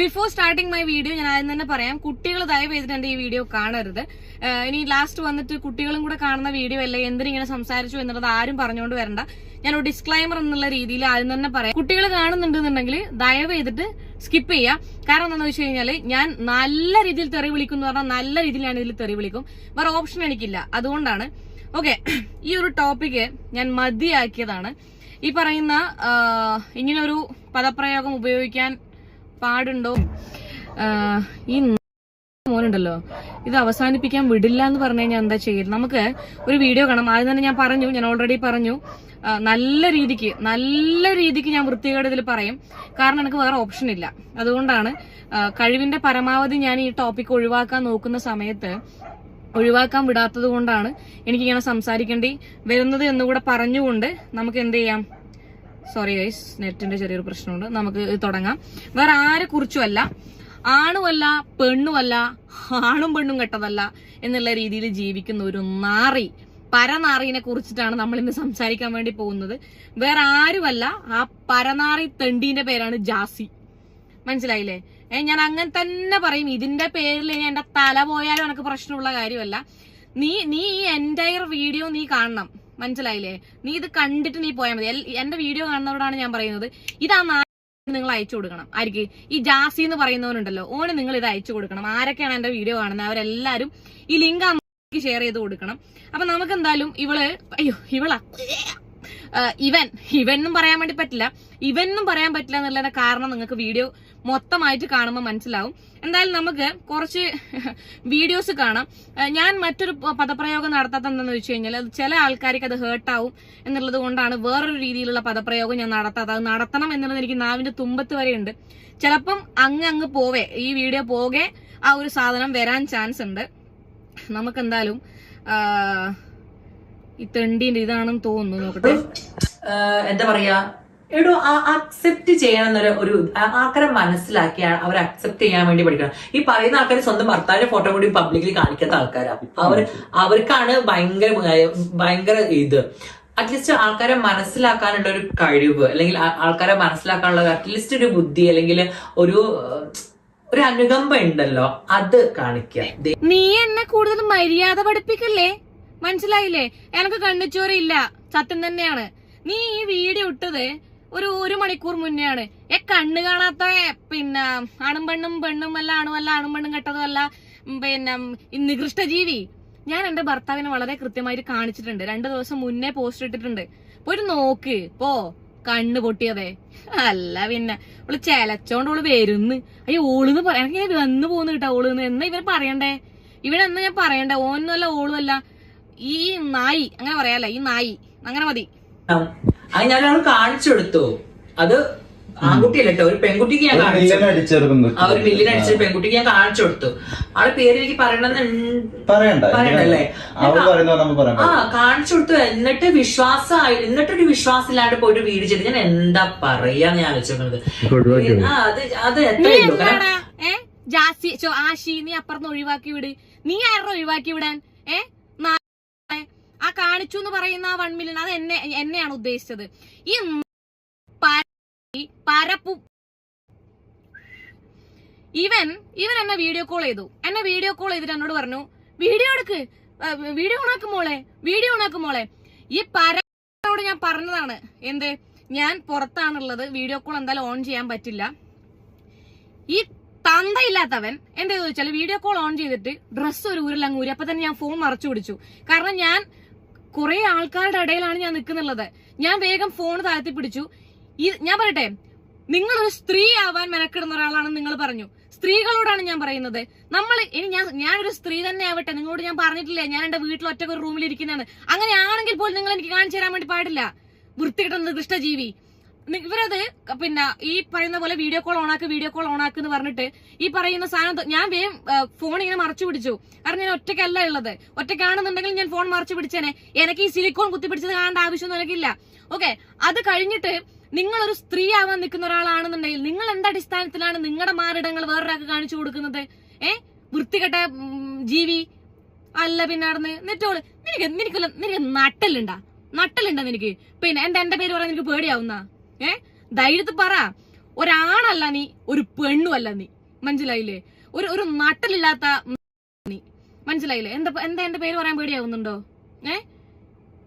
Before starting my video ഞാൻ ആദ്യം തന്നെ പറയാം. കുട്ടികൾ ദയവ് ചെയ്തിട്ട് ഈ വീഡിയോ കാണരുത്. ഇനി ലാസ്റ്റ് വന്നിട്ട് കുട്ടികളും കൂടെ കാണുന്ന വീഡിയോ അല്ലേ? എന്തിനിങ്ങനെ സംസാരിച്ചു എന്നുള്ളത് ആരും പറഞ്ഞുകൊണ്ട് വരണ്ട. ഞാൻ ഒരു ഡിസ്ക്ലൈമർ എന്നുള്ള രീതിയിൽ ആദ്യം തന്നെ പറയാം. കുട്ടികൾ കാണുന്നുണ്ടെന്നുണ്ടെങ്കിൽ ദയവ് ചെയ്തിട്ട് സ്കിപ്പ് ചെയ്യാം. കാരണം എന്താണെന്ന് വെച്ച് കഴിഞ്ഞാൽ ഞാൻ നല്ല രീതിയിൽ തെറി വിളിക്കും എന്ന് പറഞ്ഞാൽ നല്ല രീതിയിൽ ഞാൻ ഇതിൽ തെറി വിളിക്കും. വേറെ ഓപ്ഷൻ എനിക്കില്ല. അതുകൊണ്ടാണ്. ഓക്കെ ഈ ഒരു ടോപ്പിക്ക് ഞാൻ മതിയാക്കിയതാണ്. ഈ പറയുന്ന ഇങ്ങനൊരു പദപ്രയോഗം ഉപയോഗിക്കാൻ പാടുണ്ടോ? ഈ മോനുണ്ടല്ലോ. ഇത് അവസാനിപ്പിക്കാൻ വിടില്ല എന്ന് പറഞ്ഞു കഴിഞ്ഞാൽ എന്താ ചെയ്യുന്നത് നമുക്ക് ഒരു വീഡിയോ കാണാം. ആദ്യം തന്നെ ഞാൻ പറഞ്ഞു ഞാൻ ഓൾറെഡി പറഞ്ഞു. നല്ല രീതിക്ക് നല്ല രീതിക്ക് ഞാൻ വൃത്തികേട് ഇതിൽ പറയും. കാരണം എനിക്ക് വേറെ ഓപ്ഷൻ ഇല്ല. അതുകൊണ്ടാണ് കഴിവിന്റെ പരമാവധി ഞാൻ ഈ ടോപ്പിക് ഒഴിവാക്കാൻ നോക്കുന്ന സമയത്ത് ഒഴിവാക്കാൻ വിടാത്തത് കൊണ്ടാണ് എനിക്കിങ്ങനെ സംസാരിക്കേണ്ടി വരുന്നത് എന്നുകൂടെ പറഞ്ഞുകൊണ്ട് നമുക്ക് എന്ത് ചെയ്യാം? സോറി ഗൈസ് നെറ്റിന്റെ ചെറിയൊരു പ്രശ്നമുണ്ട്. നമുക്ക് തുടങ്ങാം. വേറെ ആരെ കുറിച്ചുമല്ല ആണുമല്ല പെണ്ണുമല്ല ആണും പെണ്ണും കെട്ടതല്ല എന്നുള്ള രീതിയിൽ ജീവിക്കുന്ന ഒരു നാറി പരനാറിനെ കുറിച്ചിട്ടാണ് നമ്മൾ ഇന്ന് സംസാരിക്കാൻ വേണ്ടി പോകുന്നത്. വേറെ ആരുമല്ല ആ പരനാറി തെണ്ടീന്റെ പേരാണ് ജാസി. മനസ്സിലായില്ലേ? ഏ ഞാൻ അങ്ങനെ തന്നെ പറയും. ഇതിന്റെ പേരിൽ ഇനി എന്റെ തല പോയാലും എനിക്ക് പ്രശ്നമുള്ള കാര്യമല്ല. നീ നീ ഈ എന്റയർ വീഡിയോ നീ കാണണം. മനസ്സിലായില്ലേ? നീ ഇത് കണ്ടിട്ട് നീ പോയാൽ മതി. എന്റെ വീഡിയോ കാണുന്നവരോടാണ് ഞാൻ പറയുന്നത്. ഇതാ നിങ്ങൾ അയച്ചു കൊടുക്കണം. ആർക്ക് ഈ ജാസി എന്ന് പറയുന്നവനുണ്ടല്ലോ. ഓന് നിങ്ങൾ ഇത് അയച്ചു കൊടുക്കണം. ആരൊക്കെയാണ് എന്റെ വീഡിയോ കാണുന്നത്? അവരെല്ലാരും ഈ ലിങ്ക് ഷെയർ ചെയ്ത് കൊടുക്കണം. അപ്പൊ നമുക്ക് എന്തായാലും ഇവൾ അയ്യോ ഇവളാ. ഇവൻ. ഇവൻ എന്നും പറയാൻ വേണ്ടി പറ്റില്ല. ഇവൻ എന്നും പറയാൻ പറ്റില്ല എന്നുള്ളതിന്റെ കാരണം നിങ്ങൾക്ക് വീഡിയോ മൊത്തമായിട്ട് കാണുമ്പോൾ മനസ്സിലാവും. എന്തായാലും നമുക്ക് കുറച്ച് വീഡിയോസ് കാണാം. ഞാൻ മറ്റൊരു പദപ്രയോഗം നടത്താത്ത എന്താണെന്ന് വെച്ച് കഴിഞ്ഞാൽ അത് ചില ആൾക്കാർക്ക് അത് ഹേർട്ടാവും എന്നുള്ളത് കൊണ്ടാണ് വേറൊരു രീതിയിലുള്ള പദപ്രയോഗം ഞാൻ നടത്താത്ത അത് നടത്തണം എന്നുള്ളത് എനിക്ക് നാവിന്റെ തുമ്പത്ത് ഉണ്ട്. ചിലപ്പം അങ്ങ് അങ്ങ് പോവേ. ഈ വീഡിയോ പോകെ ആ ഒരു സാധനം വരാൻ ചാൻസ് ഉണ്ട്. നമുക്ക് എന്തായാലും ഈ തെണ്ടിന്റെ ഇതാണെന്ന് തോന്നുന്നു. നോക്കട്ടെ. എന്താ പറയാ? എടോ അക്സെപ്റ്റ് ചെയ്യണം എന്നൊരു ഒരു ആൾക്കാരെ മനസ്സിലാക്കി അവർ അക്സെപ്റ്റ് ചെയ്യാൻ വേണ്ടി പഠിക്കണം. ഈ പറയുന്ന ആൾക്കാർ സ്വന്തം ഭർത്താവിന്റെ ഫോട്ടോ കൂടി പബ്ലിക്കിൽ കാണിക്കാത്ത ആൾക്കാരാണ് അവർ അവർക്കാണ് ഭയങ്കര ഭയങ്കര ഇത്. അറ്റ്ലീസ്റ്റ് ആൾക്കാരെ മനസ്സിലാക്കാനുള്ള ഒരു കഴിവ് അല്ലെങ്കിൽ ആൾക്കാരെ മനസ്സിലാക്കാനുള്ള അറ്റ്ലീസ്റ്റ് ഒരു ബുദ്ധി അല്ലെങ്കിൽ ഒരു ഒരു അനുകമ്പ ഉണ്ടല്ലോ അത് കാണിക്ക. നീ എന്നെ കൂടുതൽ മര്യാദ പഠിപ്പിക്കല്ലേ? മനസ്സിലായില്ലേ? എനക്ക് കണ്ണിച്ചോറില്ല സത്യം തന്നെയാണ്. നീ ഈ വീഡിയോ ഇട്ടത് ഒരു ഒരു മണിക്കൂർ മുന്നെയാണ്. ഏ കണ്ണ് കാണാത്ത പിന്നെ ആണും പെണ്ണും പെണ്ണും അല്ല ആണും അല്ല ആണും പെണ്ണും കെട്ടതുമല്ല പിന്നെ ഉം, നികൃഷ്ട ജീവി ഞാൻ എന്റെ ഭർത്താവിനെ വളരെ കൃത്യമായിട്ട് കാണിച്ചിട്ടുണ്ട്. രണ്ടു ദിവസം മുന്നേ പോസ്റ്റ് ഇട്ടിട്ടുണ്ട്. പോയിട്ട് നോക്ക്. പോ കണ്ണ് പൊട്ടിയതേ. അല്ല പിന്നെ ഓൾ ചെലച്ചോണ്ട് ഓൾ വരുന്ന്. അയ്യോ ഓളെന്ന് പറയാൻ എനിക്ക് വന്നു പോകുന്നു കേട്ടോ ഓളെന്ന്. എന്നാ ഇവർ പറയണ്ടേ? ഇവിടെ എന്നാ ഞാൻ പറയണ്ടേ? ഓനല്ല ഓളുമല്ല ഈ നായി അങ്ങനെ പറയാല്ല ഈ നായി അങ്ങനെ മതി. അത് ഞാൻ കാണിച്ചു കൊടുത്തു അത് ആൺകുട്ടിയല്ല കേട്ടോ ഒരു പെൺകുട്ടിക്ക് ഞാൻ കാണിച്ചു. ആ ഒരു ബില്ലിന് അടിച്ച പെൺകുട്ടിക്ക് ഞാൻ കാണിച്ചു കൊടുത്തു ആളെ പേര് എനിക്ക് പറയണമെന്ന് പറയണ്ട പറയണ്ടല്ലേ? അവൾ പറയുന്ന നമുക്ക് പറയാൻ ആ കാണിച്ചു കൊടുത്തു എന്നിട്ട് വിശ്വാസമായി എന്നിട്ടൊരു വിശ്വാസമില്ലാണ്ട് പോയിട്ട് വീട് ചെയ്ത്. ഞാൻ എന്താ പറയാന്ന് ഞാൻ ആലോചിക്കുന്നത് ആ അത് അത് എത്രയുള്ളൂ കാരണം ജാസി ചോ ആശി നീ അപ്പുറത്ത് ഒഴിവാക്കി വിട്. നീ ആരുടെ ഒഴിവാക്കി വിടാൻ? ഏ? നാ- ആ കാണിച്ചു എന്ന് പറയുന്ന ആ വൺ മില്യൺ അത് എന്നെ എന്നെയാണ് ഉദ്ദേശിച്ചത്. ഈ പര- പരപ്പു ഇവൻ ഇവൻ എന്നെ വീഡിയോ കോൾ ചെയ്തു. എന്നെ വീഡിയോ കോൾ ചെയ്തിട്ട് എന്നോട് പറഞ്ഞു വീഡിയോ എടുക്ക് വീഡിയോ ഓണാക്കും മോളെ വീഡിയോ ഓണാക്കും മോളെ. ഈ പരോട് ഞാൻ പറഞ്ഞതാണ് എന്ത്? ഞാൻ പുറത്താണുള്ളത് വീഡിയോ കോൾ എന്തായാലും ഓൺ ചെയ്യാൻ പറ്റില്ല. ഈ തന്തയില്ലാത്തവൻ എന്താ ചോദിച്ചാൽ വീഡിയോ കോൾ ഓൺ ചെയ്തിട്ട് ഡ്രസ്സ് ഒരു ഊരിലങ്ങ് ഊരി അപ്പൊ തന്നെ ഞാൻ ഫോൺ മറച്ചു പിടിച്ചു. കാരണം ഞാൻ കുറെ ആൾക്കാരുടെ ഇടയിലാണ് ഞാൻ നിൽക്കുന്നുള്ളത്. ഞാൻ വേഗം ഫോൺ താഴ്ത്തി പിടിച്ചു. ഈ ഞാൻ പറയട്ടെ? നിങ്ങൾ ഒരു സ്ത്രീ ആവാൻ മെനക്കിടുന്ന ഒരാളാണെന്ന് നിങ്ങൾ പറഞ്ഞു. സ്ത്രീകളോടാണ് ഞാൻ പറയുന്നത്. നമ്മൾ ഇനി ഞാൻ ഞാനൊരു സ്ത്രീ തന്നെ ആവട്ടെ. നിങ്ങളോട് ഞാൻ പറഞ്ഞിട്ടില്ലേ. ഞാൻ എന്റെ വീട്ടിൽ ഒറ്റ ഒരു റൂമിൽ ഇരിക്കുന്നതാണ്. അങ്ങനെയാണെങ്കിൽ പോലും നിങ്ങൾ എനിക്ക് കാണിച്ചു തരാൻ വേണ്ടി പാടില്ല. വൃത്തികെട്ട കൃഷ്ണജീവി ഇവരത് പിന്നെ ഈ പറയുന്ന പോലെ വീഡിയോ കോൾ ഓണാക്ക് വീഡിയോ കോൾ ഓണാക്ക് എന്ന് പറഞ്ഞിട്ട് ഈ പറയുന്ന സാധനം ഞാൻ വേഗം ഫോൺ ഇങ്ങനെ മറച്ചു പിടിച്ചു. കാരണം ഞാൻ ഒറ്റയ്ക്കല്ല ഉള്ളത്. ഒറ്റയ്ക്കാണെന്നുണ്ടെങ്കിൽ ഞാൻ ഫോൺ മറച്ചു പിടിച്ചേനെ. എനിക്ക് ഈ സിലിക്കോൺ കുത്തി പിടിച്ചത് കാണേണ്ട ആവശ്യമൊന്നും എനിക്കില്ല. ഓക്കെ അത് കഴിഞ്ഞിട്ട് നിങ്ങളൊരു സ്ത്രീ ആവാൻ നിൽക്കുന്ന ഒരാളാണെന്നുണ്ടെങ്കിൽ നിങ്ങൾ എന്ത് അടിസ്ഥാനത്തിലാണ് നിങ്ങളുടെ മാറിടങ്ങൾ വേറൊരാൾക്ക് കാണിച്ചു കൊടുക്കുന്നത്? ഏ? വൃത്തികെട്ട ജീവി അല്ല പിന്നെ നടന്ന് എന്നിട്ടോൾ നിനക്ക് നിനക്ക് നിനക്ക് നട്ടലുണ്ടാ നട്ടലുണ്ടാ നിനക്ക്? പിന്നെ എന്റെ എന്റെ പേര് പറയാൻ നിനക്ക് പേടിയാവുന്ന? ഏ? ധൈര്യത്തിൽ പറ. ഒരാണല്ല നീ ഒരു പെണ്ണുമല്ല നീ. മനസ്സിലായില്ലേ? ഒരു ഒരു നട്ടലില്ലാത്ത നീ. മനസ്സിലായില്ലേ? എന്താ എന്താ എന്റെ പേര് പറയാൻ പേടിയാവുന്നുണ്ടോ? ഏ?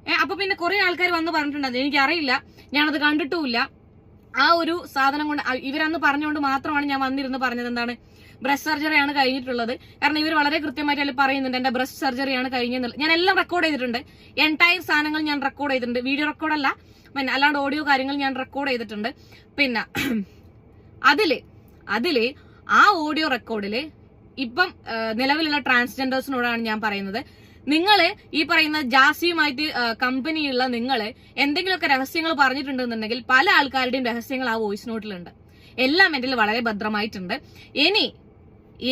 ഏ അപ്പൊ പിന്നെ കുറെ ആൾക്കാർ വന്ന് പറഞ്ഞിട്ടുണ്ട്. എനിക്ക് അറിയില്ല ഞാനത് കണ്ടിട്ടുമില്ല. ആ ഒരു സാധനം കൊണ്ട് ഇവരന്ന് പറഞ്ഞുകൊണ്ട് മാത്രമാണ് ഞാൻ വന്നിരുന്ന് പറഞ്ഞത്. എന്താണ്? ബ്രസ്റ്റ് സർജറിയാണ് കഴിഞ്ഞിട്ടുള്ളത്. കാരണം ഇവർ വളരെ കൃത്യമായിട്ട് അതിൽ പറയുന്നുണ്ട്. എന്റെ ബ്രസ്റ്റ് സർജറിയാണ് കഴിഞ്ഞെന്നുള്ളത്. ഞാൻ എല്ലാം റെക്കോർഡ് ചെയ്തിട്ടുണ്ട്. എൻടയർ സാധനങ്ങൾ ഞാൻ റെക്കോർഡ് ചെയ്തിട്ടുണ്ട്. വീഡിയോ റെക്കോർഡല്ല പിന്നെ അല്ലാണ്ട് ഓഡിയോ കാര്യങ്ങൾ ഞാൻ റെക്കോർഡ് ചെയ്തിട്ടുണ്ട്. പിന്നെ അതിൽ അതിൽ ആ ഓഡിയോ റെക്കോർഡിൽ ഇപ്പം നിലവിലുള്ള ട്രാൻസ്ജെൻഡേഴ്സിനോടാണ് ഞാൻ പറയുന്നത്. നിങ്ങൾ ഈ പറയുന്ന ജാസിയുമായിട്ട് കമ്പനിയുള്ള നിങ്ങൾ എന്തെങ്കിലുമൊക്കെ രഹസ്യങ്ങൾ പറഞ്ഞിട്ടുണ്ടെന്നുണ്ടെങ്കിൽ പല ആൾക്കാരുടെയും രഹസ്യങ്ങൾ ആ വോയിസ് നോട്ടിലുണ്ട് എല്ലാം എന്റെ വളരെ ഭദ്രമായിട്ടുണ്ട്. ഇനി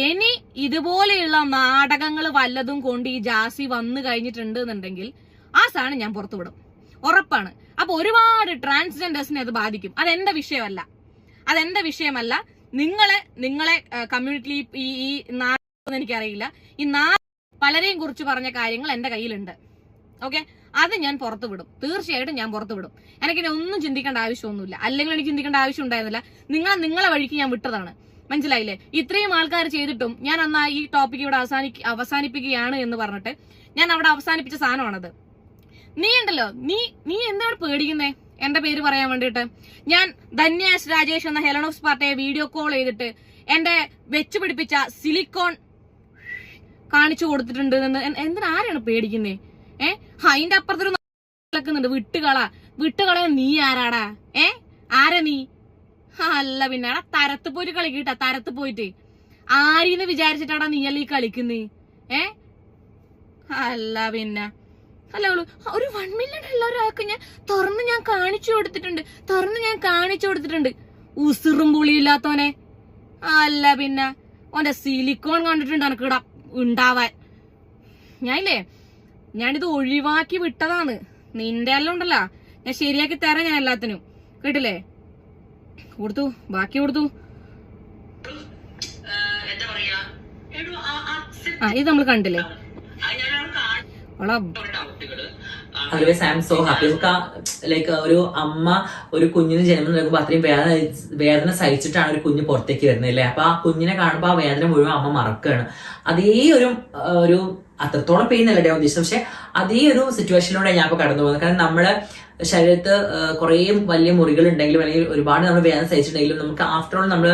ഇനി ഇതുപോലെയുള്ള നാടകങ്ങൾ വല്ലതും കൊണ്ട് ഈ ജാസി വന്നു കഴിഞ്ഞിട്ടുണ്ട് എന്നുണ്ടെങ്കിൽ ആ സാധനം ഞാൻ പുറത്തുവിടും. ഉറപ്പാണ്. അപ്പൊ ഒരുപാട് ട്രാൻസ്ജെൻഡേഴ്സിനെ അത് ബാധിക്കും. അതെന്റെ വിഷയമല്ല. അതെന്റെ വിഷയമല്ല? നിങ്ങളെ നിങ്ങളെ കമ്മ്യൂണിറ്റി ഈ ഈ നാട് എനിക്കറിയില്ല. ഈ നാട് പലരെയും കുറിച്ച് പറഞ്ഞ കാര്യങ്ങൾ എന്റെ കയ്യിലുണ്ട്. ഓക്കെ? അത് ഞാൻ പുറത്തു വിടും. തീർച്ചയായിട്ടും ഞാൻ പുറത്തു വിടും. എനിക്കിനി ഒന്നും ചിന്തിക്കേണ്ട ആവശ്യമൊന്നുമില്ല. അല്ലെങ്കിൽ എനിക്ക് ചിന്തിക്കേണ്ട ആവശ്യം ഉണ്ടായിരുന്നില്ല. നിങ്ങൾ നിങ്ങളെ വഴിക്ക് ഞാൻ വിട്ടതാണ്. മനസ്സിലായില്ലേ? ഇത്രയും ആൾക്കാർ ചെയ്തിട്ടും ഞാൻ അന്ന് ഈ ടോപ്പിക് ഇവിടെ അവസാനി അവസാനിപ്പിക്കുകയാണ് എന്ന് പറഞ്ഞിട്ട് ഞാൻ അവിടെ അവസാനിപ്പിച്ച സാധനമാണത്. നീ ഉണ്ടല്ലോ നീ നീ എന്താണ് പേടിക്കുന്നേ? എന്റെ പേര് പറയാൻ വേണ്ടിയിട്ട്? ഞാൻ ധന്യാസ് രാജേഷ് എന്ന ഹെലനോസ് പാർട്ടിയെ വീഡിയോ കോൾ ചെയ്തിട്ട് എന്റെ വെച്ച് പിടിപ്പിച്ച സിലിക്കോൺ കാണിച്ചു കൊടുത്തിട്ടുണ്ട് എന്തിനാ ആരാണ് പേടിക്കുന്നേ? ഏ? അതിന്റെ അപ്പുറത്തൊരു നടക്കുന്നുണ്ട് വിട്ടുകള. വിട്ടുകള നീ ആരാടാ? ഏ? ആരാ നീ? അല്ല പിന്നെ എടാ തരത്ത് പോയിട്ട് കളിക്കട്ടാ തരത്ത് പോയിട്ട്. ആരീന്ന് വിചാരിച്ചിട്ടാടാ നീയല്ല ഈ കളിക്കുന്നേ? ഏ? അല്ല പിന്നെ. അല്ല അവൾ ഒരു വൺ മില്യൺ ഉള്ള ഒരാൾക്ക് ഞാൻ തുറന്ന് ഞാൻ കാണിച്ചു കൊടുത്തിട്ടുണ്ട്. തുറന്ന് ഞാൻ കാണിച്ചു കൊടുത്തിട്ടുണ്ട്. ഉസിറും പുളിയില്ലാത്തവനെ അല്ല പിന്നെ ഓന്റെ സിലിക്കോൺ കണ്ടിട്ടുണ്ട് എനിക്ക് ഇവിടെ ഉണ്ടാവാൻ. ഞാനില്ലേ ഞാനിത് ഒഴിവാക്കി വിട്ടതാണ്. നിന്റെ എല്ലാം ഉണ്ടല്ലോ. ഞാൻ ശരിയാക്കി തരാം ഞാൻ എല്ലാത്തിനും. കേട്ടില്ലേ? കൊടുത്തു ബാക്കി കൊടുത്തു. ആ ഇത് നമ്മൾ കണ്ടില്ലേ? ആ ഞാനൊരാൾ കാണുന്ന അവളെ ഡൗട്ടുകൾ അതുപോലെ സാം സോ ഹാപ്പി നമുക്ക് ലൈക്ക് ഒരു അമ്മ ഒരു കുഞ്ഞിന് ജന്മം നൽകുമ്പോൾ അത്രയും വേദന വേദന സഹിച്ചിട്ടാണ് ഒരു കുഞ്ഞ് പുറത്തേക്ക് വരുന്നത് അല്ലേ? അപ്പൊ ആ കുഞ്ഞിനെ കാണുമ്പോൾ ആ വേദന മുഴുവൻ അമ്മ മറക്കുകയാണ്. അതേ ഒരു ഒരു അത്രത്തോളം പെയിൻ അല്ലേ ഞാൻ ഉദ്ദേശിച്ചത്? പക്ഷെ അതേ ഒരു സിറ്റുവേഷനിലൂടെ ഞാൻ ഇപ്പൊ കടന്നു പോകുന്നത്. കാരണം നമ്മളെ ശരീരത്ത് കുറേ വലിയ മുറികൾ ഉണ്ടെങ്കിലും അല്ലെങ്കിൽ ഒരുപാട് നമ്മൾ വേദന സഹിച്ചിട്ടുണ്ടെങ്കിലും നമുക്ക് ആഫ്റ്റർ ഓൾ നമ്മൾ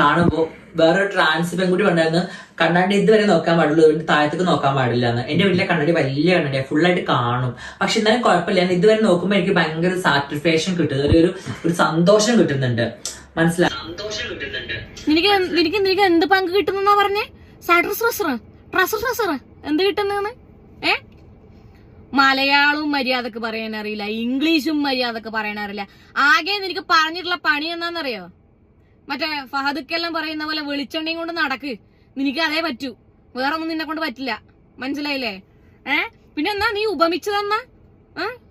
കാണുമ്പോൾ വേറൊരു ട്രാൻസ് പെൺകുട്ടി ഉണ്ടായിരുന്നു കണ്ണാടി ഇതുവരെ നോക്കാൻ പാടുള്ളൂ. ഇതിന്റെ താഴത്തേക്ക് നോക്കാൻ പാടില്ല എന്ന്. എന്റെ വീട്ടിലെ കണ്ണാടി വലിയ കണ്ണാടിയാണ് ഫുൾ ആയിട്ട് കാണും. പക്ഷെ എന്നാലും കുഴപ്പമില്ല. ഞാൻ ഇതുവരെ നോക്കുമ്പോൾ എനിക്ക് ഭയങ്കര സാറ്റിസ്ഫാക്ഷൻ കിട്ടുന്നു ഒരു ഒരു- സന്തോഷം കിട്ടുന്നുണ്ട്. മനസ്സിലായി സന്തോഷം കിട്ടുന്നുണ്ട്. നിനക്ക് നിനക്ക് നിനക്ക് എന്ത് പങ്ക് പറഞ്ഞേ? ട്രസർ എന്ത് ഏ? മലയാളവും മര്യാദയ്ക്ക് പറയാൻ അറിയില്ല ഇംഗ്ലീഷും മര്യാദയ്ക്ക് പറയാൻ അറിയില്ല ആകെ നിനക്ക് പറഞ്ഞിട്ടുള്ള പണി എന്താണെന്നറിയോ മറ്റേ ഫഹദുക്കെല്ലാം പറയുന്ന പോലെ വെളിച്ചെണ്ണയും കൊണ്ട് നടക്ക്. നിനക്ക് അതേ പറ്റൂ. വേറെ ഒന്നും നിന്നെ കൊണ്ട് പറ്റില്ല. മനസ്സിലായില്ലേ? ഏ? പിന്നെ എന്നാ നീ ഉപമിച്ചു തന്ന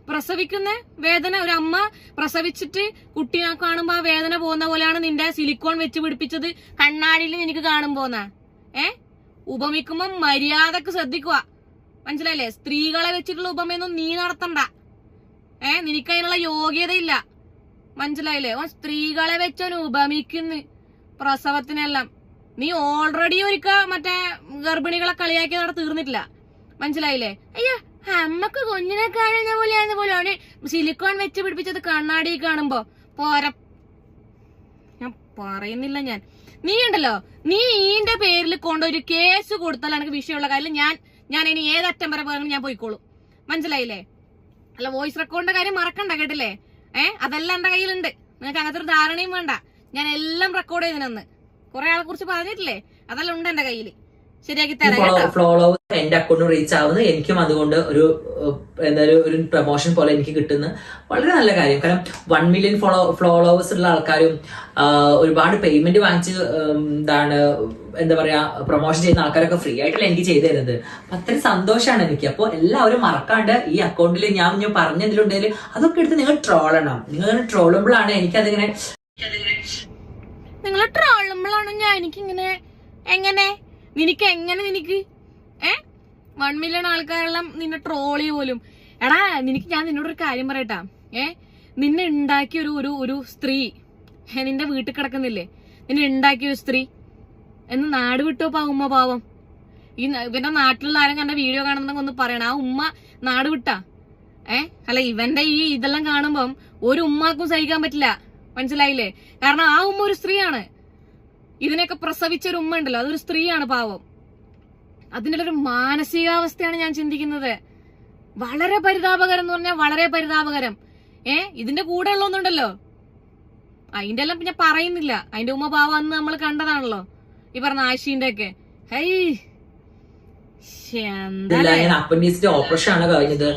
പ്രസവിക്കുന്ന വേദന ഒരു അമ്മ പ്രസവിച്ചിട്ട് കുട്ടിയെ കാണുമ്പോ ആ വേദന പോകുന്ന പോലെയാണ് നിന്റെ സിലിക്കോൺ വെച്ച് പിടിപ്പിച്ചത് കണ്ണാടിയിൽ നിനക്ക് കാണുമ്പോന്നാ ഏ? ഉപമിക്കുമ്പോ മര്യാദയ്ക്ക് ശ്രദ്ധിക്കുക. മനസ്സിലായില്ലേ? സ്ത്രീകളെ വെച്ചിട്ടുള്ള ഉപമയൊന്നും നീ നടത്തണ്ട. ഏ? നിനക്ക് അതിനുള്ള യോഗ്യതയില്ല. മനസ്സിലായില്ലേ? ഓൻ സ്ത്രീകളെ വെച്ചോൻ ഉപമിക്കുന്നു. പ്രസവത്തിനെല്ലാം. നീ ഓൾറെഡി ഒരിക്ക മറ്റേ ഗർഭിണികളെ കളിയാക്കി അവിടെ തീർന്നിട്ടില്ല. മനസ്സിലായില്ലേ? അയ്യോ അമ്മയ്ക്ക് കുഞ്ഞിനെ കാണുന്ന പോലെയാണെന്ന അവന് സിലിക്കോൺ വെച്ച് പിടിപ്പിച്ചത് കണ്ണാടി കാണുമ്പോ. പോര. ഞാൻ പറയുന്നില്ല ഞാൻ. നീ ഉണ്ടല്ലോ? നീ ഈന്റെ പേരിൽ കൊണ്ടൊരു കേസ് കൊടുത്താൽ എനിക്ക് വിഷയമുള്ള കാര്യം ഞാൻ ഞാൻ ഇനി ഏതറ്റം വരെ പോയാലും ഞാൻ പോയിക്കോളും. മനസ്സിലായില്ലേ? അല്ല വോയിസ് റെക്കോർഡിന്റെ കാര്യം മറക്കണ്ട കേട്ടില്ലേ? ഏ? അതെല്ലാം എന്റെ കയ്യിലുണ്ട്. നിങ്ങൾക്ക് അങ്ങനത്തെ ഒരു ധാരണയും വേണ്ട. ഞാൻ എല്ലാം റെക്കോർഡ് ചെയ്തിനൊന്ന്. കുറെ ആളെ കുറിച്ച് പറഞ്ഞിട്ടില്ലേ? അതെല്ലാം ഉണ്ട് എന്റെ കയ്യിൽ. ശരിയാക്കി തരാം എന്റെ അക്കൗണ്ട് റീച്ച് ആവുന്നു. എനിക്കും അതുകൊണ്ട് ഒരു എന്തായാലും എന്താ ഒരു- പ്രൊമോഷൻ പോലെ എനിക്ക് കിട്ടുന്ന. വളരെ നല്ല കാര്യം. കാരണം വൺ മില്യൺ ഫോളോ ഫോളോവേഴ്സ് ഉള്ള ആൾക്കാരും ഒരുപാട് പേയ്മെന്റ് വാങ്ങിച്ച് ഏഹ്, എന്താണ് എന്താ പറയാ പ്രൊമോഷൻ ചെയ്യുന്ന ആൾക്കാരൊക്കെ ഫ്രീ ആയിട്ടല്ല എനിക്ക് ചെയ്തു തരുന്നത്. അപ്പൊ അത്രയും സന്തോഷമാണ് എനിക്ക്. അപ്പോൾ എല്ലാവരും മറക്കാണ്ട് ഈ അക്കൗണ്ടിൽ ഞാൻ ഞാൻ പറഞ്ഞതിലുണ്ടെങ്കിൽ അതൊക്കെ എടുത്ത് നിങ്ങൾ ട്രോളണം നിങ്ങൾ ട്രോളുമ്പോഴാണ് എനിക്കതിങ്ങനെ നിങ്ങൾ ട്രോളുമ്പോഴാണ് ഞാൻ എനിക്കിങ്ങനെ എങ്ങനെ? നിനക്ക് എങ്ങനെ നിനക്ക്? ഏ? വൺ മില്യൺ ആൾക്കാരെല്ലാം നിന്നെ ട്രോളി പോലും. എടാ നിനക്ക് ഞാൻ നിന്നോടൊരു കാര്യം പറയട്ടാ. ഏ? നിന്നെ ഉണ്ടാക്കിയ ഒരു ഒരു സ്ത്രീ നിന്റെ വീട്ടിൽ കിടക്കുന്നില്ലേ? നിന്നെ ഉണ്ടാക്കിയ ഒരു സ്ത്രീ എന്ന് നാട് വിട്ടോ ഉമ്മ പാവം. ഈ ഇവന്റെ നാട്ടിലുള്ള ആരും കണ്ട വീഡിയോ കാണുന്നെങ്കിൽ ഒന്ന് പറയണം. ആ ഉമ്മ നാട് വിട്ടാ. ഏ? അല്ല ഇവന്റെ ഈ ഇതെല്ലാം കാണുമ്പം ഒരു ഉമ്മാക്കും സഹിക്കാൻ പറ്റില്ല. മനസ്സിലായില്ലേ? കാരണം ആ ഉമ്മ ഒരു സ്ത്രീയാണ്. ഇതിനെയൊക്കെ പ്രസവിച്ച ഒരു ഉമ്മ ഉണ്ടല്ലോ. അതൊരു സ്ത്രീയാണ് പാവം. അതിന്റെ ഒരു മാനസികാവസ്ഥയാണ് ഞാൻ ചിന്തിക്കുന്നത്. വളരെ പരിതാപകരം എന്ന് പറഞ്ഞാൽ വളരെ പരിതാപകരം. ഏ? ഇതിന്റെ കൂടെ ഉള്ളൊന്നുണ്ടല്ലോ അതിന്റെ എല്ലാം പിന്നെ പറയുന്നില്ല. അതിന്റെ ഉമ്മ പാവം അന്ന് നമ്മൾ കണ്ടതാണല്ലോ. ഈ പറഞ്ഞ ആശീന്റെ ഒക്കെ ഹൈ ഞാൻ ഓപ്പറേഷൻ ആണ് കഴിഞ്ഞത്.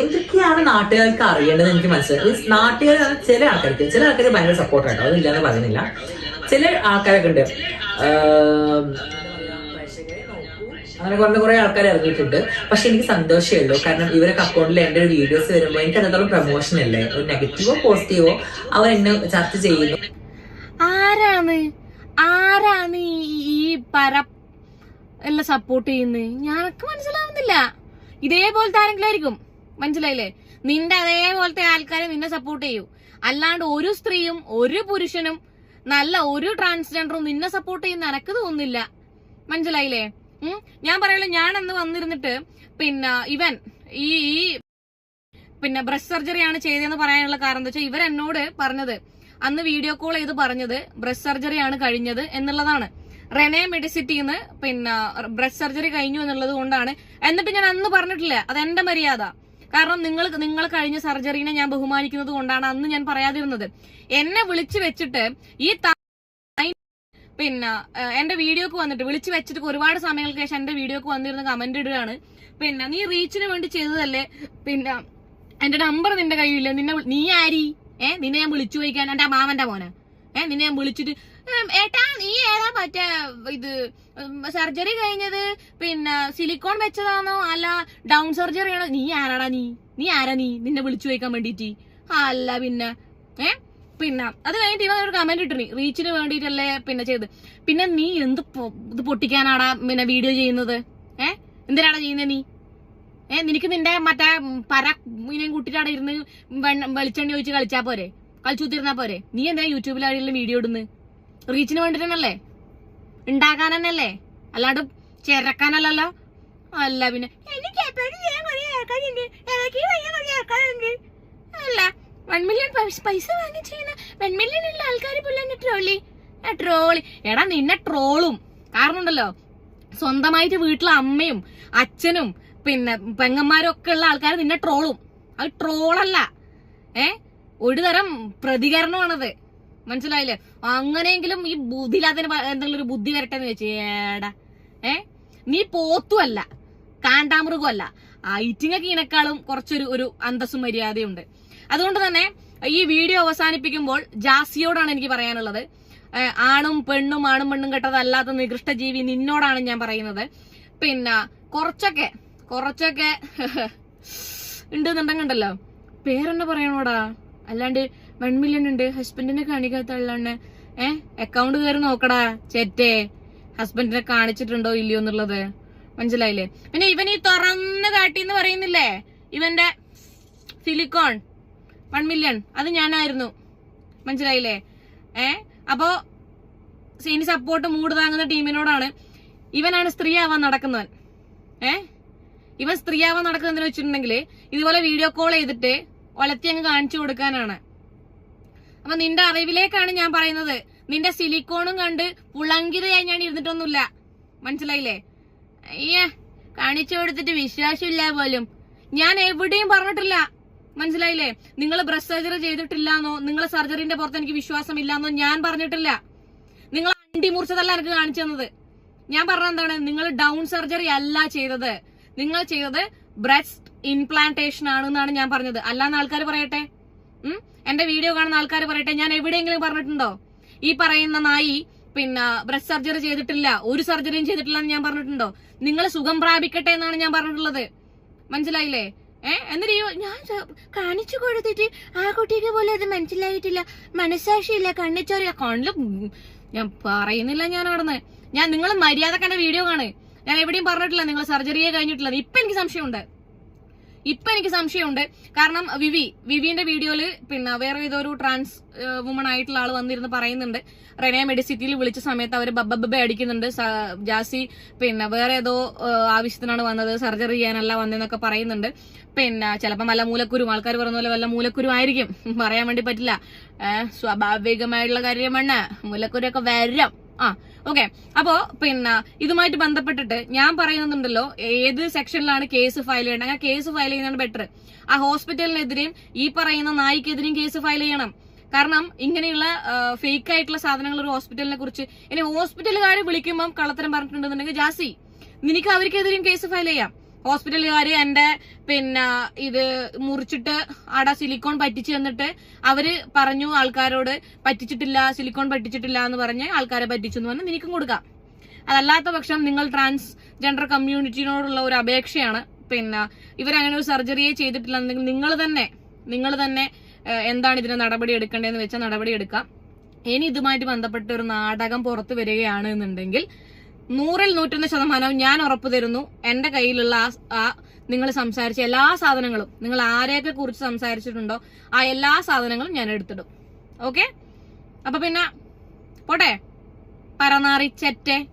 എന്തൊക്കെയാണ് നാട്ടുകാർക്ക് അറിയേണ്ടത് എനിക്ക് മനസ്സിലായി. നാട്ടുകാർ ചില ആൾക്കാർക്ക് ചില ആൾക്കാർ ഭയങ്കര സപ്പോർട്ട് അതില്ല എന്ന് പറയുന്നില്ല. ചില ആൾക്കാരൊക്കെ ഉണ്ട്. അങ്ങനെ കുറെ കുറെ ആൾക്കാർ ഇറങ്ങിയിട്ടുണ്ട്. പക്ഷെ എനിക്ക് സന്തോഷമേ ഉള്ളൂ. കാരണം ഇവരൊക്കെ അക്കൗണ്ടിൽ എന്റെ ഒരു വീഡിയോസ് വരുമ്പോൾ എനിക്ക് അതിനകത്തോളം പ്രൊമോഷൻ അല്ലേ? ഒരു നെഗറ്റീവോ പോസിറ്റീവോ അവർ എന്നെ ചർച്ച ചെയ്യുന്നു. ആരാണ്? ആരാണ് ഈ- പര എല്ലാം സപ്പോർട്ട് ചെയ്യുന്നത് ഞാനൊക്കെ മനസ്സിലാവുന്നില്ല. ഇതേപോലത്തെ ആരെങ്കിലും ആയിരിക്കും. മനസ്സിലായില്ലേ? നിന്റെ അതേപോലത്തെ ആൾക്കാരെ നിന്നെ സപ്പോർട്ട് ചെയ്യൂ. അല്ലാണ്ട് ഒരു സ്ത്രീയും ഒരു പുരുഷനും നല്ല ഒരു ട്രാൻസ്ജെൻഡറും നിന്നെ സപ്പോർട്ട് ചെയ്യുന്ന എനക്ക് തോന്നുന്നില്ല. മനസ്സിലായില്ലേ? ഞാൻ പറയുള്ളൂ ഞാൻ അന്ന് വന്നിരുന്നിട്ട് പിന്നെ ഇവൻ ഈ ഈ പിന്നെ ബ്രസ്റ്റ് സർജറിയാണ് ചെയ്തതെന്ന് പറയാനുള്ള കാരണം എന്താ വെച്ചാൽ ഇവരെന്നോട് പറഞ്ഞത് അന്ന് വീഡിയോ കോൾ ചെയ്ത് പറഞ്ഞത് ബ്രസ്റ്റ് സർജറി ആണ് കഴിഞ്ഞത് എന്നുള്ളതാണ്. റെനെ മെഡിസിറ്റിന്ന് പിന്നെ ബ്രസ്റ്റ് സർജറി കഴിഞ്ഞു എന്നുള്ളത് കൊണ്ടാണ്. എന്നിട്ട് ഞാൻ അന്ന് പറഞ്ഞിട്ടില്ല അത് എന്റെ മര്യാദ. കാരണം നിങ്ങൾ നിങ്ങൾ കഴിഞ്ഞ സർജറിനെ ഞാൻ ബഹുമാനിക്കുന്നത് കൊണ്ടാണ് അന്ന് ഞാൻ പറയാതിരുന്നത്. എന്നെ വിളിച്ചു വെച്ചിട്ട് ഈ പിന്നെ എന്റെ വീഡിയോക്ക് വന്നിട്ട് വിളിച്ചു വെച്ചിട്ട് ഒരുപാട് സമയങ്ങൾക്ക് ശേഷം എന്റെ വീഡിയോക്ക് വന്നിരുന്ന കമന്റ് ഇടുകയാണ്. പിന്നെ നീ റീച്ചിന് വേണ്ടി ചെയ്തതല്ലേ? പിന്നെ എന്റെ നമ്പർ നിന്റെ കയ്യില്ല നിന്നെ നീ ആരി? ഏ നിന്നെ ഞാൻ വിളിച്ചു ചോദിക്കാൻ എന്റെ മാമന്റെ മോനെ. ഏഹ് നിന്നെ ഞാൻ വിളിച്ചിട്ട് ഏട്ടാ നീ ഏതാ മറ്റേ ഇത് സർജറി കഴിഞ്ഞത്? പിന്നെ സിലിക്കോൺ വെച്ചതാണോ? അല്ല ഡൗൺ സർജറി ആണോ? നീ ആരാടാ നീ? നീ ആരാ നീ? നിന്നെ വിളിച്ചു ചോദിക്കാൻ വേണ്ടിട്ട് അല്ല പിന്നെ ഏഹ് പിന്നെ അത് കഴിഞ്ഞിട്ട് ഇവൻ ഒരു കമന്റ് ഇട്ടിനി. റീച്ചിന് വേണ്ടിയിട്ടല്ലേ പിന്നെ ചെയ്ത് പിന്നെ നീ എന്ത് ഇത് പൊട്ടിക്കാനാടാ പിന്നെ വീഡിയോ ചെയ്യുന്നത്? ഏഹ് എന്തിനാടാ ചെയ്യുന്നത് നീ? ഏ നിനക്ക് നിന്റെ മറ്റേ പര മീനെയും കൂട്ടിട്ടാണ് ഇരുന്ന് വെളിച്ചെണ്ണ ഒഴിച്ച് കളിച്ചാ പോരെ? കളിച്ചുത്തിരുന്നാ പോരെ? നീ എന്താ യൂട്യൂബിൽ ആരെങ്കിലും വീഡിയോ ഇടുന്ന്? റീച്ചിന് വേണ്ടിട്ടല്ലേ ഉണ്ടാക്കാൻ തന്നെയല്ലേ അല്ലാണ്ട് ചേരക്കാനല്ലല്ലോ? അല്ല പിന്നെ. അല്ല മില്യൺ പൈസ വാങ്ങി ചെയ്യുന്ന മില്യൺ ഉള്ള ആൾക്കാർ ട്രോളി ട്രോളി എടാ നിന്നെ ട്രോളും കാരണം ഉണ്ടല്ലോ സ്വന്തമായിട്ട് വീട്ടിലെ അമ്മയും അച്ഛനും പിന്നെ പെങ്ങന്മാരൊക്കെ ഉള്ള ആൾക്കാർ നിന്നെ ട്രോളും. അത് ട്രോളല്ല. ഏ? ഒരു തരം പ്രതികരണമാണത്. മനസ്സിലായില്ലേ? അങ്ങനെയെങ്കിലും ഈ ബുദ്ധിയില്ലാത്തതിന് എന്തെങ്കിലും ഒരു ബുദ്ധി വരട്ടെ എന്ന് വെച്ച് ഏടാ ഏ? നീ പോത്തുമല്ല കാണ്ടാമൃഗമല്ല. ഐറ്റിങ്ങ ഇതിനേക്കാളും കുറച്ചൊരു ഒരു അന്തസ്സും മര്യാദയുണ്ട്. അതുകൊണ്ട് തന്നെ ഈ വീഡിയോ അവസാനിപ്പിക്കുമ്പോൾ ജാസിയോടാണ് എനിക്ക് പറയാനുള്ളത്. ആണും പെണ്ണും ആണും പെണ്ണും കെട്ടതല്ലാത്ത നികൃഷ്ട ജീവി നിന്നോടാണ് ഞാൻ പറയുന്നത്. പിന്നെ കുറച്ചൊക്കെ കുറച്ചൊക്കെ ഉണ്ടെന്നുണ്ടെങ്കിണ്ടല്ലോ പേരെന്നെ പറയണോടാ? അല്ലാണ്ട് വൺ മില്യൺ ഉണ്ട്. ഹസ്ബൻഡിനെ കാണിക്കാത്തള്ളാണ് ഏ? അക്കൗണ്ട് കയറി നോക്കടാ ചേറ്റേ ഹസ്ബൻഡിനെ കാണിച്ചിട്ടുണ്ടോ ഇല്ലയോ എന്നുള്ളത്? മനസ്സിലായില്ലേ? പിന്നെ ഇവൻ ഈ തുറന്ന് കാട്ടി എന്ന് പറയുന്നില്ലേ? ഇവന്റെ സിലിക്കോൺ വൺ മില്യൺ അത് ഞാനായിരുന്നു. മനസ്സിലായില്ലേ? ഏ? അപ്പോ സീനി സപ്പോർട്ട് മൂട് താങ്ങുന്ന ടീമിനോടാണ് ഇവനാണ് സ്ത്രീ ആവാൻ നടക്കുന്നവൻ. ഏ? ഇവൻ സ്ത്രീയാവ നടക്കുന്നതെന്ന് വെച്ചിട്ടുണ്ടെങ്കിൽ ഇതുപോലെ വീഡിയോ കോൾ ചെയ്തിട്ട് ഒലത്തി അങ്ങ് കാണിച്ചു കൊടുക്കാനാണ്. അപ്പൊ നിന്റെ അറിവിലേക്കാണ് ഞാൻ പറയുന്നത്. നിന്റെ സിലിക്കോണും കണ്ട് പുളങ്കിതയായി ഞാൻ ഇരുന്നിട്ടൊന്നുമില്ല. മനസ്സിലായില്ലേ? അയ്യേ കാണിച്ചു കൊടുത്തിട്ട് വിശ്വാസമില്ല പോലും. ഞാൻ എവിടെയും പറഞ്ഞിട്ടില്ല. മനസ്സിലായില്ലേ? നിങ്ങൾ ബ്രസ്റ്റ് സർജറി ചെയ്തിട്ടില്ലാന്നോ നിങ്ങളെ സർജറിന്റെ പുറത്ത് എനിക്ക് വിശ്വാസമില്ലാന്നോ ഞാൻ പറഞ്ഞിട്ടില്ല. നിങ്ങൾ അണ്ടി മുറിച്ചതല്ല എനിക്ക് കാണിച്ചു തന്നത്. ഞാൻ പറഞ്ഞ എന്താണ്? നിങ്ങൾ ഡൗൺ സർജറി അല്ല ചെയ്തത്. നിങ്ങൾ ചെയ്തത് ബ്രസ്റ്റ് ഇംപ്ലാന്റേഷൻ ആണെന്നാണ് ഞാൻ പറഞ്ഞത്. അല്ലാന്ന് ആൾക്കാർ പറയട്ടെ? എന്റെ വീഡിയോ കാണുന്ന ആൾക്കാർ പറയട്ടെ. ഞാൻ എവിടെയെങ്കിലും പറഞ്ഞിട്ടുണ്ടോ? ഈ പറയുന്ന നായി പിന്നെ ബ്രസ്റ്റ് സർജറി ചെയ്തിട്ടില്ല ഒരു സർജറിയും ചെയ്തിട്ടില്ല എന്ന് ഞാൻ പറഞ്ഞിട്ടുണ്ടോ? നിങ്ങൾ സുഖം പ്രാപിക്കട്ടെ എന്നാണ് ഞാൻ പറഞ്ഞിട്ടുള്ളത്. മനസ്സിലായില്ലേ? ഏ? എന്നിട്ട് ഞാൻ കാണിച്ചു കൊടുത്തിട്ട് ആ കുട്ടിക്ക് പോലും അത് മനസ്സിലായിട്ടില്ല. മനസ്സാക്ഷിയില്ല കണ്ണിച്ചോറിയ കണ്ണിൽ ഞാൻ പറയുന്നില്ല ഞാൻ അവിടുന്ന് ഞാൻ നിങ്ങൾ മര്യാദയ്ക്ക് വീഡിയോ കാണ് ഞാൻ എവിടെയും പറഞ്ഞിട്ടില്ല നിങ്ങൾ സർജറിയെ കഴിഞ്ഞിട്ടില്ല. ഇപ്പൊ എനിക്ക് സംശയമുണ്ട്. ഇപ്പൊ എനിക്ക് സംശയമുണ്ട്. കാരണം വിവി വിവിന്റെ വീഡിയോയിൽ പിന്നെ വേറെ ഏതൊരു ട്രാൻസ് വുമൺ ആയിട്ടുള്ള ആൾ വന്നിരുന്ന് പറയുന്നുണ്ട്. റെനെ മെഡിസിറ്റിയിൽ വിളിച്ച സമയത്ത് അവർ ബബ്ബബ്ബ അടിക്കുന്നുണ്ട്. ജാസി പിന്നെ വേറെ ഏതോ ആവശ്യത്തിനാണ് വന്നത്. സർജറി ചെയ്യാനല്ല വന്നതെന്നൊക്കെ പറയുന്നുണ്ട്. പിന്നെ ചിലപ്പം വല്ല മൂലക്കുരും ആൾക്കാർ പറഞ്ഞ പോലെ വല്ല മൂലക്കുരും ആയിരിക്കും. പറയാൻ വേണ്ടി പറ്റില്ല. സ്വാഭാവികമായിട്ടുള്ള കാര്യമാണ് മൂലക്കുരൊക്കെ വരാം. ആ ഓക്കെ അപ്പോ പിന്നെ ഇതുമായിട്ട് ബന്ധപ്പെട്ടിട്ട് ഞാൻ പറയുന്നുണ്ടല്ലോ ഏത് സെക്ഷനിലാണ് കേസ് ഫയൽ ചെയ്യേണ്ടത്? അങ്ങനെ കേസ് ഫയൽ ചെയ്യുന്നതാണ് ബെറ്റർ ആ ഹോസ്പിറ്റലിനെതിരെയും ഈ പറയുന്ന നായിക്കെതിരെയും കേസ് ഫയൽ ചെയ്യണം. കാരണം ഇങ്ങനെയുള്ള ഫേക്ക് ആയിട്ടുള്ള സാധനങ്ങൾ ഒരു ഹോസ്പിറ്റലിനെ കുറിച്ച് ഇനി ഹോസ്പിറ്റലുകാർ വിളിക്കുമ്പോൾ കള്ളത്തരം പറഞ്ഞിട്ടുണ്ടെന്നുണ്ടെങ്കിൽ ജാസി നിനക്ക് അവർക്കെതിരെയും കേസ് ഫയൽ ചെയ്യാം. ഹോസ്പിറ്റലുകാർ എന്റെ പിന്നെ ഇത് മുറിച്ചിട്ട് ആടെ സിലിക്കോൺ പറ്റിച്ചു തന്നിട്ട് അവർ പറഞ്ഞു ആൾക്കാരോട് പറ്റിച്ചിട്ടില്ല സിലിക്കോൺ പറ്റിച്ചിട്ടില്ല എന്ന് പറഞ്ഞ് ആൾക്കാരെ പറ്റിച്ചു എന്ന് പറഞ്ഞ് നിനക്കും കൊടുക്കാം. അതല്ലാത്ത പക്ഷം നിങ്ങൾ ട്രാൻസ് ജെൻഡർ കമ്മ്യൂണിറ്റിനോടുള്ള ഒരു അപേക്ഷയാണ്. പിന്നെ ഇവരങ്ങനെ ഒരു സർജറിയെ ചെയ്തിട്ടില്ല എന്നെങ്കിൽ നിങ്ങൾ തന്നെ നിങ്ങൾ തന്നെ എന്താണ് ഇതിന് നടപടി എടുക്കേണ്ടതെന്ന് വെച്ചാൽ നടപടി എടുക്കാം. ഇനി ഇതുമായിട്ട് ബന്ധപ്പെട്ട ഒരു നാടകം പുറത്തു വരികയാണ് എന്നുണ്ടെങ്കിൽ നൂറിൽ നൂറ്റൊന്ന് ശതമാനവും ഞാൻ ഉറപ്പ് തരുന്നു. എന്റെ കയ്യിലുള്ള ആ- നിങ്ങൾ സംസാരിച്ച എല്ലാ സാധനങ്ങളും നിങ്ങൾ ആരെയൊക്കെ കുറിച്ച് സംസാരിച്ചിട്ടുണ്ടോ ആ എല്ലാ സാധനങ്ങളും ഞാൻ എടുത്തിടും. ഓക്കെ? അപ്പൊ പിന്നെ പോട്ടെ? പരനാറി ചെറ്റെ.